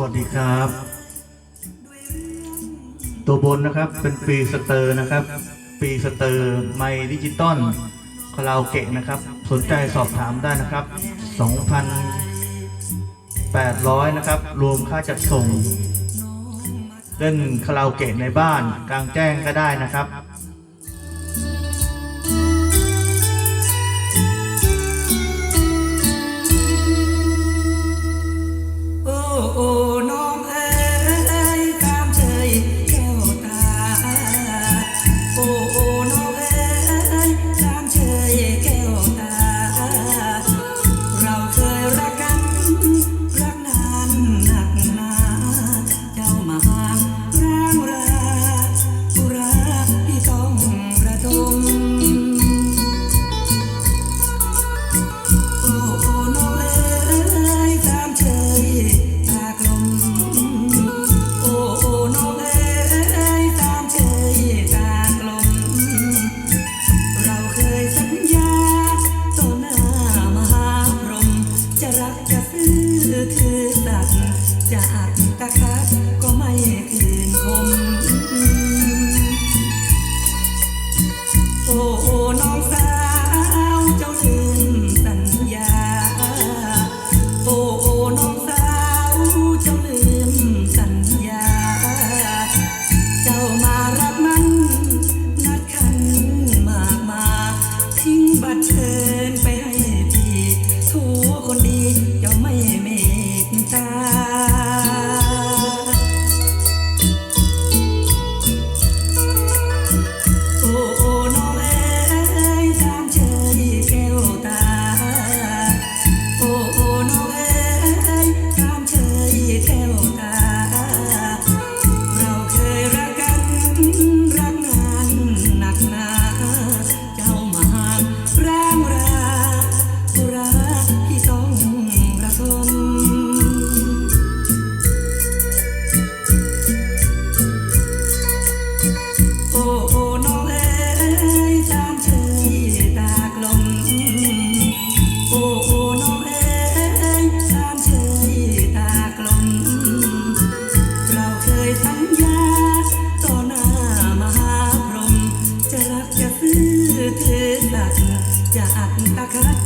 สวัสดีครับ ตัวบนนะครับเป็นปีสเตอร์นะครับ ปีสเตอร์ไมดิจิตอลคาราโอเกะนะครับ สนใจสอบถามได้นะครับ 2,800 นะครับ รวมค่าจัดส่ง เล่นคาราโอเกะในบ้านกลางแจ้งก็ได้นะครับ จากจากอาคา